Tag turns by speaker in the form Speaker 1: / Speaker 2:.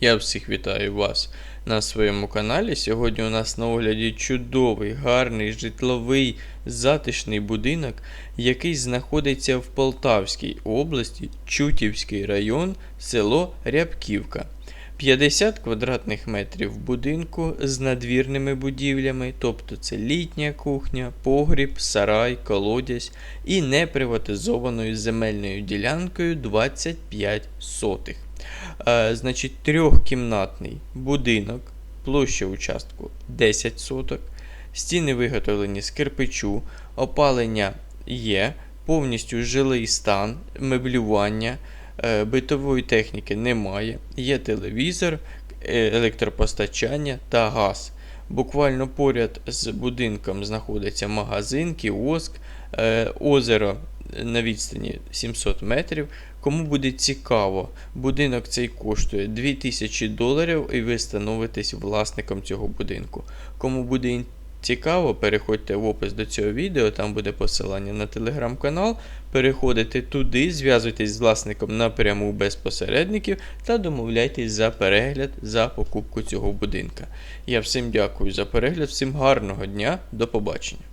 Speaker 1: Я всіх вітаю вас на своєму каналі. Сьогодні у нас на огляді чудовий, гарний, житловий, затишний будинок, який знаходиться в Полтавській області, Чутівський район, село Рябківка. 50 квадратних метрів будинку з надвірними будівлями, тобто це літня кухня, погріб, сарай, колодязь і неприватизованою земельною ділянкою 25 сотих. Е, значить, трьохкімнатний будинок, площа участку 10 соток, стіни виготовлені з кирпичу, опалення є, повністю жилий стан, меблювання, битової техніки немає, є телевізор, е, електропостачання та газ. Буквально поряд з будинком знаходиться магазин, кіоск, е, озеро на відстані 700 метрів. Кому буде цікаво, будинок цей коштує 2000 доларів і ви становитесь власником цього будинку. Кому буде цікаво, переходьте в опис до цього відео, там буде посилання на телеграм-канал. Переходите туди, зв'язуйтесь з власником напряму без посередників та домовляйтесь за перегляд за покупку цього будинка. Я всім дякую за перегляд, всім гарного дня, до побачення.